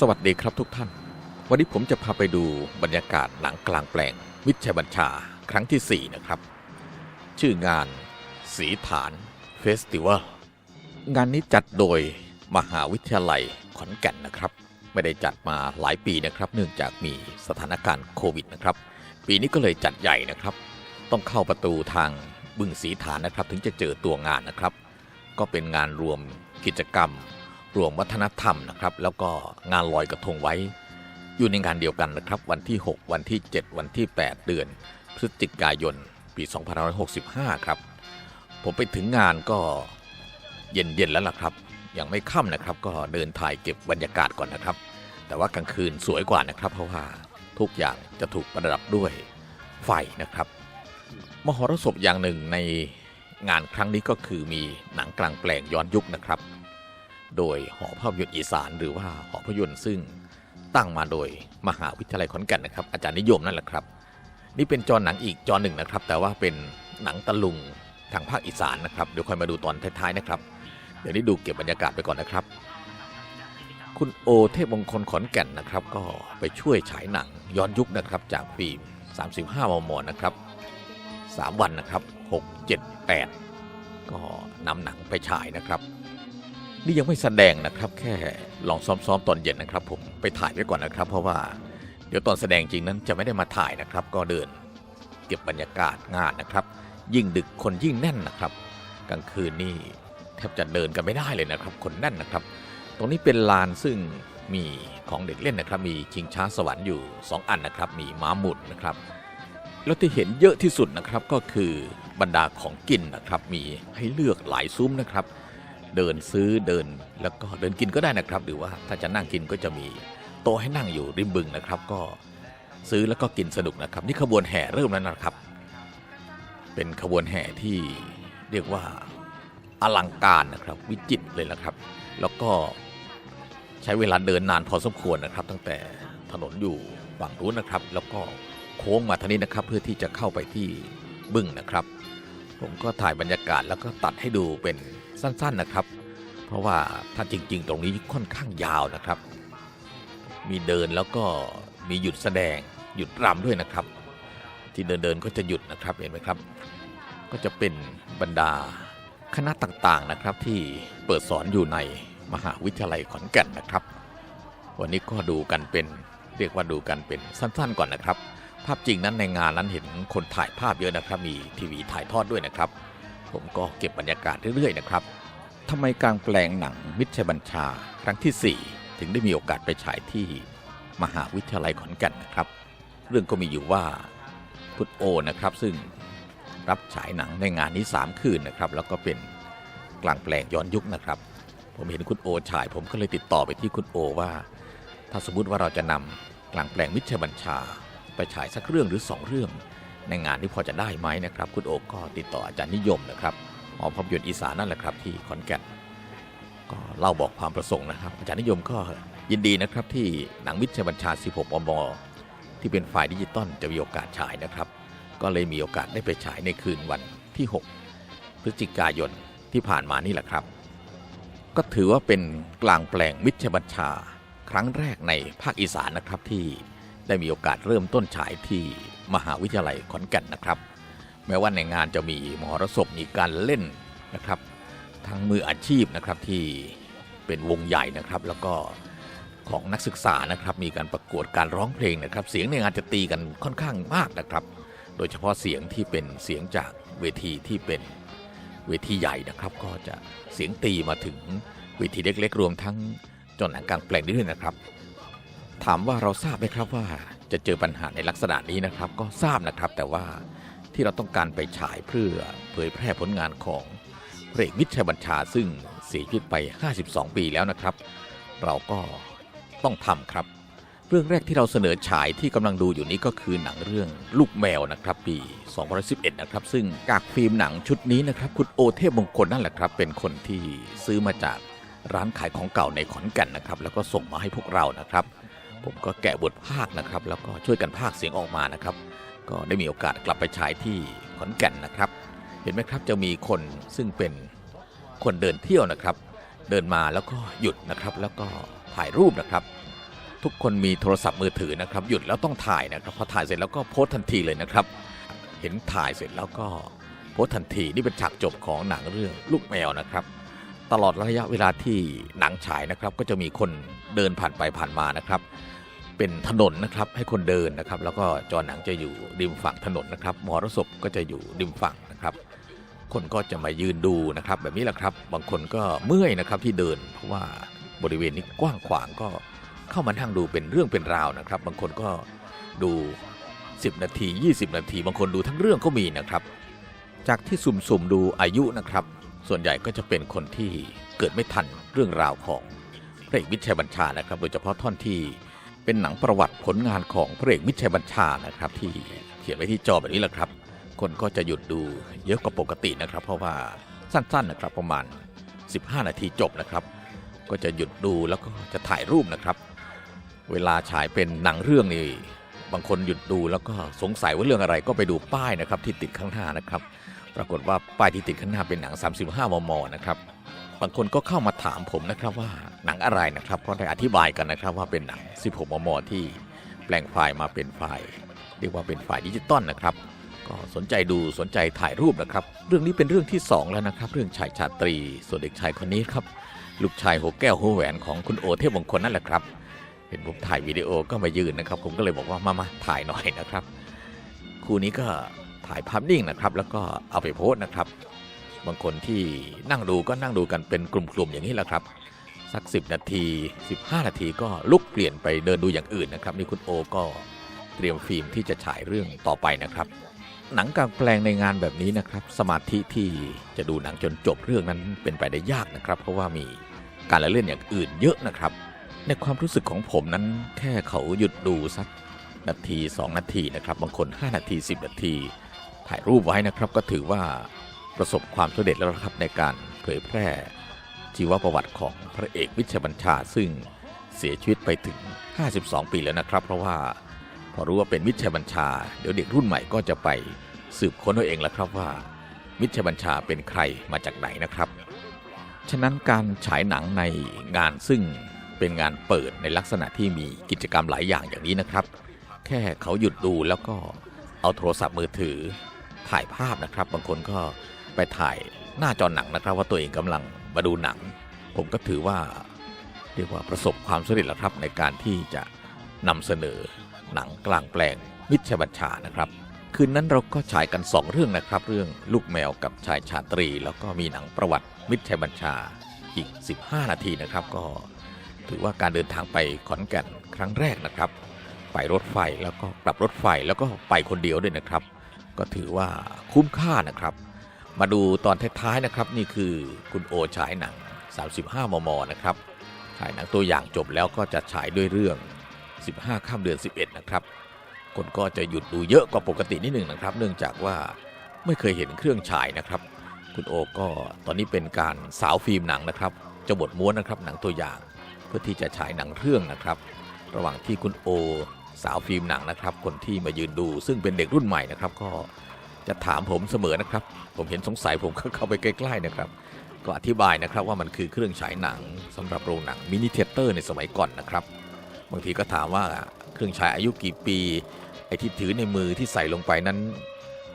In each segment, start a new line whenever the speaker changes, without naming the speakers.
สวัสดีครับทุกท่าน วันนี้ผมจะพาไปดูบรรยากาศหนังกลางแปลง มิตรชัยบัญชา ครั้งที่ 4 นะครับ ชื่องาน สีฐานเฟสติวัลงานนี้จัดโดยมหาวิทยาลัยขอนแก่นนะครับ ไม่ได้จัดมาหลายปีนะครับ เนื่องจากมีสถานการณ์โควิดนะครับ ปีนี้ก็เลยจัดใหญ่นะครับ ต้องเข้าประตูทางบึงสีฐานนะครับ ถึงจะเจอตัวงานนะครับ ก็เป็นงานรวมกิจกรรม รวมวัฒนธรรมนะครับ แล้วก็งานลอยกระทงไว้ อยู่ในงานเดียวกันนะครับ วันที่ 6 วันที่ 7 วันที่ 8 เดือน พฤศจิกายน ปี 2565 ครับ ผมไปถึงงานก็เย็นๆแล้วล่ะครับ ยังไม่ค่ำนะครับ ก็เดินถ่ายเก็บบรรยากาศก่อนนะครับ แต่ว่ากลางคืนสวยกว่านะครับ เพราะว่าทุกอย่างจะถูกประดับด้วยไฟนะครับ มหรสพอย่างหนึ่งในงานครั้งนี้ก็คือมีหนังกลางแปลงย้อนยุคนะครับ โดยหอภาพยนตร์อีสานหรือว่าหอภาพยนตร์ซึ่งตั้งมาโดยมหาวิทยาลัยขอนแก่นนะครับ อาจารย์นิยมนั่นแหละครับ นี่เป็นจอหนังอีกจอหนึ่งนะครับ แต่ว่าเป็นหนังตะลุงทางภาคอีสานนะครับเดี๋ยวค่อยมาดูตอนท้ายๆนะครับเดี๋ยวนี้ดูเก็บบรรยากาศไปก่อนนะครับ คุณโอเทพมงคลขอนแก่นนะครับ ก็ไปช่วยฉายหนังย้อนยุคนะครับ จากฟิล์ม 35 มมนะครับ 3 วันนะครับ 6 7 8 ก็นำหนังไปฉายนะครับ นี่ยังไม่แสดงนะครับ แค่ลองซ้อมๆตอนเย็นนะครับ ผมไปถ่ายไว้ก่อนนะครับ เพราะว่าเดี๋ยวตอนแสดงจริงนั้นจะไม่ได้มาถ่ายนะครับ ก็เดิน เก็บบรรยากาศงานนะครับ ยิ่งดึกคนยิ่งแน่นนะครับ กลางคืนนี่แทบจะเดินกันไม่ได้เลยนะครับ คนแน่นนะครับ ตรงนี้เป็นลานซึ่งมีของเด็กเล่นนะครับ มีชิงช้าสวรรค์อยู่ 2 อันนะครับ มีม้าหมุนนะครับแล้วที่เห็นเยอะที่สุดนะครับก็คือบรรดาของกินนะครับ มีให้เลือกหลายซุ้มนะครับ เดินซื้อเดิน แล้วก็เดินกินก็ได้นะครับ หรือว่าถ้าจะนั่งกินก็จะมีโต๊ะให้นั่งอยู่ริมบึงนะครับ ก็ซื้อแล้วก็กินสนุกนะครับ นี่ขบวนแห่เริ่มแล้วนะครับ เป็นขบวนแห่ที่เรียกว่าอลังการนะครับ วิจิตรเลยนะครับ แล้วก็ใช้เวลาเดินนานพอสมควรนะครับ ตั้งแต่ถนนอยู่ฝั่งนู้นนะครับ แล้วก็โค้งมาทางนี้นะครับ เพื่อที่จะเข้าไปที่บึ้งนะครับ ผมก็ถ่ายบรรยากาศแล้วก็ตัดให้ดูเป็น สั้นๆนะครับ เพราะว่าถ้าจริง ๆ ตรงนี้ค่อนข้างยาวนะครับ มีเดินแล้วก็มีหยุดแสดงหยุดรำด้วยนะครับ ที่เดินเดินๆก็จะหยุดนะครับเห็นไหมครับ ก็จะเป็นบรรดาคณะต่างๆนะครับที่เปิดสอนอยู่ในมหาวิทยาลัยขอนแก่นนะครับ วันนี้ก็ดูกันเป็นเรียกว่าดูกันเป็นสั้นๆ ก่อนนะครับ ภาพจริงนั้นในงานนั้นเห็นคนถ่ายภาพเยอะนะครับ มีทีวีถ่ายทอดด้วยนะครับ ผมก็เก็บบรรยากาศเรื่อยๆนะครับทำไมกลางแปลงหนังมิชบัญชา ครั้งที่ 4 ถึงได้มีโอกาสไปฉายที่มหาวิทยาลัยขอนแก่นนะครับ เรื่องก็มีอยู่ว่าคุณโอนะครับ ซึ่งรับฉายหนังในงานนี้ 3 คืนนะครับ แล้วก็เป็นกลางแปลงย้อนยุคนะครับ ผมเห็นคุณโอฉาย ผมก็เลยติดต่อไปที่คุณโอว่า ถ้าสมมุติว่าเราจะนำกลางแปลงมิชบัญชา ไปฉายสักเรื่องหรือ 2 เรื่อง ในงานนี้พอจะได้ไหมนะครับ คุณโอก็ติดต่ออาจารย์นิยมนะครับหอภาพยนตร์อีสานนั่นแหละครับที่ขอนแก่นก็เล่าบอกความประสงค์นะครับ อาจารย์นิยมก็ยินดีนะครับที่หนังมิตรชัยบัญชา 16มมที่เป็นฝ่ายดิจิตอลจะมีโอกาสฉายนะครับ ก็เลยมีโอกาสได้ไปฉายในคืนวันที่ 6 พฤศจิกายนที่ผ่านมานี่แหละครับ ก็ถือว่าเป็นกลางแปลงมิตรชัยบัญชา ครั้งแรกในภาคอีสานนะครับที่ได้มีโอกาสเริ่มต้นฉายที่ มหาวิทยาลัยขอนแก่นนะครับ แม้ว่าในงานจะมีมหรสพมีการเล่นนะครับ ทั้งมืออาชีพนะครับที่เป็นวงใหญ่นะครับ แล้วก็ของนักศึกษานะครับมีการประกวดการร้องเพลงนะครับ เสียงในงานจะตีกันค่อนข้างมากนะครับ โดยเฉพาะเสียงที่เป็นเสียงจากเวทีที่เป็นเวทีใหญ่นะครับ ก็จะเสียงตีมาถึงเวทีเล็กๆรวมทั้งจนหนังกลางแปลงด้วยนะครับ ถามว่าเราทราบไหมครับว่า จะเจอปัญหาในลักษณะนี้นะครับ ก็ทราบนะครับแต่ว่าที่เราต้องการไปฉายเพื่อเผยแพร่ผลงานของพระเอกมิตรชัยบัญชาซึ่งเสียชีวิตไป 52 ปีแล้วนะครับ เราก็ต้องทำครับ เรื่องแรกที่เราเสนอฉายที่กำลังดูอยู่นี้ก็คือหนังเรื่องลูกแมวนะครับปี 2011 นะครับ ซึ่งกากฟิล์มหนังชุดนี้นะครับ คุณโอเทพมงคลนั่นแหละครับ เป็นคนที่ซื้อมาจากร้านขายของเก่าในขอนแก่นนะครับ แล้วก็ส่งมาให้พวกเรานะครับ ผมก็แกะบทภาคนะครับ แล้วก็ช่วยกันภาคเสียงออกมานะครับ ก็ได้มีโอกาสกลับไปฉายที่ขอนแก่นนะครับ เห็นไหมครับจะมีคนซึ่งเป็นคนเดินเที่ยวนะครับ เดินมาแล้วก็หยุดนะครับ แล้วก็ถ่ายรูปนะครับ ทุกคนมีโทรศัพท์มือถือนะครับ หยุดแล้วต้องถ่ายนะครับพอถ่ายเสร็จแล้วก็โพสทันทีเลยนะครับ เห็นถ่ายเสร็จแล้วก็โพสทันทีนี่เป็นฉากจบของหนังเรื่องลูกแมวนะครับตลอดระยะเวลาที่หนังฉายนะครับ ก็จะมีคนเดินผ่านไปผ่านมานะครับ เป็นถนนนะครับให้คนเดินนะครับ แล้วก็จอหนังจะอยู่ริมฝั่งถนนนะครับมหรสพก็จะอยู่ริมฝั่งนะครับ คนก็จะมายืนดูนะครับ แบบนี้แหละครับ บางคนก็เมื่อยนะครับที่เดิน เพราะว่าบริเวณนี้กว้างขวางก็เข้ามานั่งดูเป็นเรื่องเป็นราวนะครับ บางคนก็ดู 10 นาที 20 นาที บางคนดูทั้งเรื่องก็มีนะครับ จากที่สุ่มๆดูอายุนะครับ ส่วนใหญ่ก็จะเป็นคนที่เกิดไม่ทันเรื่องราวของพระเอกมิชัยบัญชานะครับ โดยเฉพาะท่อนที่ เป็นหนังประวัติผลงานของพระเอกมิตรชัยบัญชานะครับ ที่เขียนไว้ที่จอแบบนี้แหละครับ คนก็จะหยุดดูเยอะกว่าปกตินะครับ เพราะว่าสั้นๆนะครับประมาณ 15 นาทีจบนะครับ ก็จะหยุดดูแล้วก็จะถ่ายรูปนะครับ เวลาฉายเป็นหนังเรื่องนี่บางคนหยุดดูแล้วก็สงสัยว่าเรื่องอะไรก็ไปดูป้ายนะครับที่ติดข้างหน้านะครับ ปรากฏว่าป้ายที่ติดข้างหน้าเป็นหนัง 35 มมนะครับางคนก็เข้ามาถามผมนะครับว่าหนังอะไรนะครับก็ได้อธิบายกันนะครับว่าเป็นหนัง 16 มม ที่แปลงไฟล์มาเป็นไฟล์เรียกว่าเป็นไฟล์ดิจิตอลนะครับ ก็สนใจดูสนใจถ่ายรูปนะครับ เรื่องนี้เป็นเรื่องที่ 2 แล้วนะครับ เรื่องชายชาตรี ส่วนเด็กชายคนนี้ครับลูกชายหัวแก้วหัวแหวนของคุณโอเทพมงคลนั่นแหละครับ เห็นผมถ่ายวิดีโอก็มายืนนะครับ ผมก็เลยบอกว่ามามาถ่ายหน่อยนะครับ คู่นี้ก็ถ่ายภาพนิ่งนะครับ แล้วก็เอาไปโพสต์นะครับ บางคนที่นั่งดูก็นั่งดูกันเป็นกลุ่มๆอย่างนี้แหละครับ สัก 10 นาที 15 นาทีก็ลุกเปลี่ยนไปเดินดูอย่างอื่นนะครับ นี่คุณโอก็เตรียมฟิล์มที่จะฉายเรื่องต่อไปนะครับ หนังกลางแปลงในงานแบบนี้นะครับ สมาธิที่จะดูหนังจนจบเรื่องนั้นเป็นไปได้ยากนะครับ เพราะว่ามีการละเล่นอย่างอื่นเยอะนะครับ ในความรู้สึกของผมนั้นแค่เขาหยุดดูสักนาที 2 นาทีนะครับ บางคน 5 นาที 10 นาที ถ่ายรูปไว้นะครับก็ถือว่า ประสบความสำเร็จแล้วนะครับในการเผยแพร่ชีวประวัติของพระเอกวิชบัญชา ซึ่งเสียชีวิตไปถึง 52 ปีแล้วนะครับ เพราะว่าพอรู้ว่าเป็นมิชบัญชา เดี๋ยวเด็กรุ่นใหม่ก็จะไปสืบค้นเอาเองแล้วครับว่ามิชบัญชาเป็นใครมาจากไหนนะครับ ฉะนั้นการฉายหนังในงานซึ่งเป็นงานเปิดในลักษณะที่มีกิจกรรมหลายอย่างอย่างนี้นะครับ แค่เขาหยุดดูแล้วก็เอาโทรศัพท์มือถือถ่ายภาพนะครับ บางคนก็ ไปถ่ายหน้าจอหนังนะครับ ว่าตัวเองกำลังมาดูหนัง ผมก็ถือว่าเรียกว่าประสบความสำเร็จแล้วครับในการที่จะนำเสนอหนังกลางแปลงมิชบัญชานะครับ คืนนั้นเราก็ฉายกัน 2 เรื่องนะครับ เรื่องลูกแมวกับชายชาตรี แล้วก็มีหนังประวัติมิตรชัยบัญชาอีก 15 นาทีนะครับ ก็ถือว่าการเดินทางไปขอนแก่นครั้งแรกนะครับ ไปรถไฟแล้วก็กลับรถไฟแล้วก็ไปคนเดียวด้วยนะครับ ก็ถือว่าคุ้มค่านะครับ มาดูตอนท้ายๆนะครับ นี่คือคุณโอฉายหนัง 35 มม นะครับฉายหนังตัวอย่างจบแล้วก็จะฉายด้วยเรื่อง 15 ข้ามเดือน 11 นะครับ คนก็จะหยุดดูเยอะกว่าปกตินิดหนึ่งนะครับ เนื่องจากว่าไม่เคยเห็นเครื่องฉายนะครับ คุณโอก็ตอนนี้เป็นการสาวฟิล์มหนังนะครับจะบดม้วนนะครับหนังตัวอย่าง เพื่อที่จะฉายหนังเรื่องนะครับ ระหว่างที่คุณโอสาวฟิล์มหนังนะครับ คนที่มายืนดูซึ่งเป็นเด็กรุ่นใหม่นะครับ ก็ จะถามผมเสมอนะครับ ผมเห็นสงสัยผมก็เข้าไปใกล้ๆนะครับ ก็อธิบายนะครับว่ามันคือเครื่องฉายหนังสำหรับโรงหนังมินิเทเตอร์ในสมัยก่อนนะครับ บางทีก็ถามว่าเครื่องฉายอายุกี่ปี ไอ้ที่ถือในมือที่ใส่ลงไปนั้น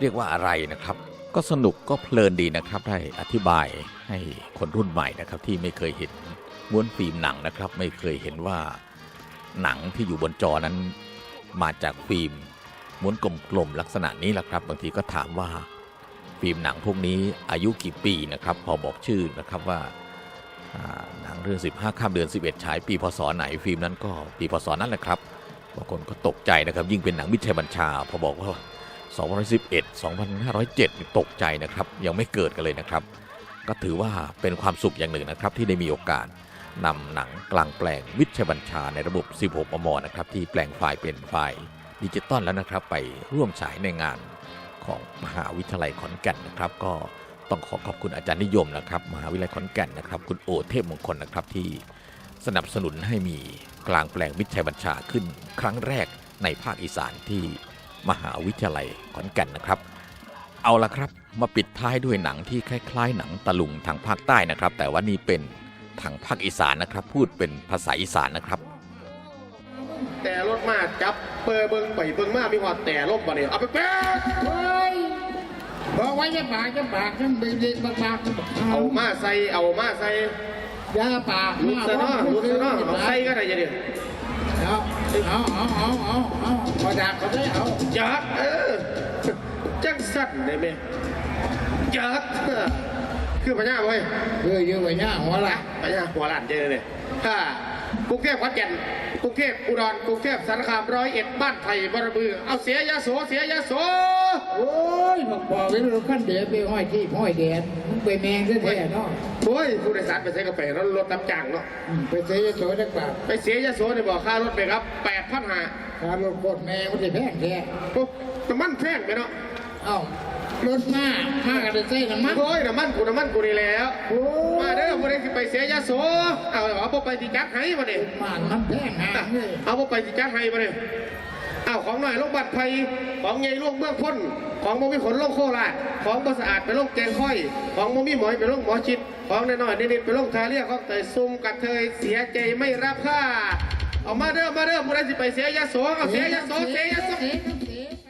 เรียกว่าอะไรนะครับ ก็สนุกก็เพลินดีนะครับ ได้อธิบายให้คนรุ่นใหม่นะครับที่ไม่เคยเห็นม้วนฟิล์มหนังนะครับ ไม่เคยเห็นว่าหนังที่อยู่บนจอนั้นมาจากฟิล์ม ม้วนกลมๆลักษณะนี้แหละครับ บางทีก็ถามว่าฟิล์มหนังพวกนี้อายุกี่ปีนะครับ พอบอกชื่อนะครับว่าหนังเรื่อง 15ข้ามเดือน 11 ฉายปีพศไหนฟิล์มนั้นก็ปีพศนั้นแหละครับบางคนก็ตกใจนะครับ ยิ่งเป็นหนังมิตรชัยบัญชา พอบอกว่า2011 2507 ตกใจนะครับ ยังไม่เกิดกันเลยนะครับ ก็ถือว่าเป็นความสุขอย่างหนึ่งนะครับ ที่ได้มีโอกาสนำหนังกลางแปลงวิชัยบัญชาในระบบ 16 มมนะครับ ที่แปลงไฟล์เป็นไฟล์ ดิจิตอลแล้วนะครับ ไปร่วมฉายในงานของมหาวิทยาลัยขอนแก่นนะครับ ก็ต้องขอขอบคุณอาจารย์นิยมนะครับ มหาวิทยาลัยขอนแก่นนะครับ คุณโอเทพมงคลนะครับที่สนับสนุนให้มีกลางแปลงวิชัยบัญชาขึ้น ครั้งแรกในภาคอีสานที่มหาวิทยาลัยขอนแก่นนะครับ เอาละครับมาปิดท้ายด้วยหนังที่คล้ายๆ หนังตะลุงทางภาคใต้นะครับ แต่ว่านี่เป็นทางภาคอีสานนะครับ พูดเป็นภาษาอีสานนะครับ
ถมาจับเปอร์เบิงไปเบิงมามีหอดแต่ลบมาเนี่ยเอาไปแป๊ก
เฮ้ยบอกไว้จะปากจะปากจะเด็กๆปากปาก
เอามาใส่เอามาใส่
ยาปาก
ลุกซะเนาะลุกซะเนาะเอาใส่ก็ได้ยังเนี่ย
เอาเอาเอาเอาเอาเอาพอดักเขาได้เอา
จัดเออจังสั่นได้ไหมจัดคือพญญาเว้ย
เพื่อเยอะปเนี่ยหัวละ
พญญาหัวหลานเจอเลยถ้ากรุงเทพขอนแก่น กรุงเทพอุดรกรุงเทพสารคามร้อยเอ็ดบ้านไผ่บรบือ เอาเสียยาโสเสียยาโส
โอ้ยบอกบอกไว้รถขั้นเดียวไปห้อยที่ห้อยแดนมึงไปแมงแท้ๆเนาะ
โอ้ยผู้โดยสารไปใช้กาแฟแล้วรถรับจ้างเนาะ
อืมไปเสียโสได้ปาก
ไปเสียยาโสเนี่ยบอกค่ารถไปครับแปดพันห้า
การรถโคตรแมงมันจะแพงแท้
ปุ๊บน้ำมันแพงไปเนาะ
เอ้า รถมามากันได้ใส่น้ำมัน
โอ้ยน้ำมันกูน้ำมันกูนี่แล้ว
โอ้
มายเด้อผู้ใดสิไปเสียยาโสเอาเอาพวกไปที่จัดให้มาเนี่ย
มันมันแพงหางเลย
เอาพวกไปที่จัดให้มาเนี่ยเอาของหน่อยลงบัตรไฟของใหญ่ลงเมืองพ้นของบ่มีขนลงโคราชของบ่สะอาดไปลงแกงค่อย ของบ่มีหมอยไปลงหมอชิดของน้อยๆนิดๆไปลงทาเรียกของแต่ซุ่มกัดเทยเสียใจไม่รับค่าเอามาเด้อมาเด้อผู้ใดสิไปเสียยาโสเอาเสียยาโสเสียยาโส
เสียยาโส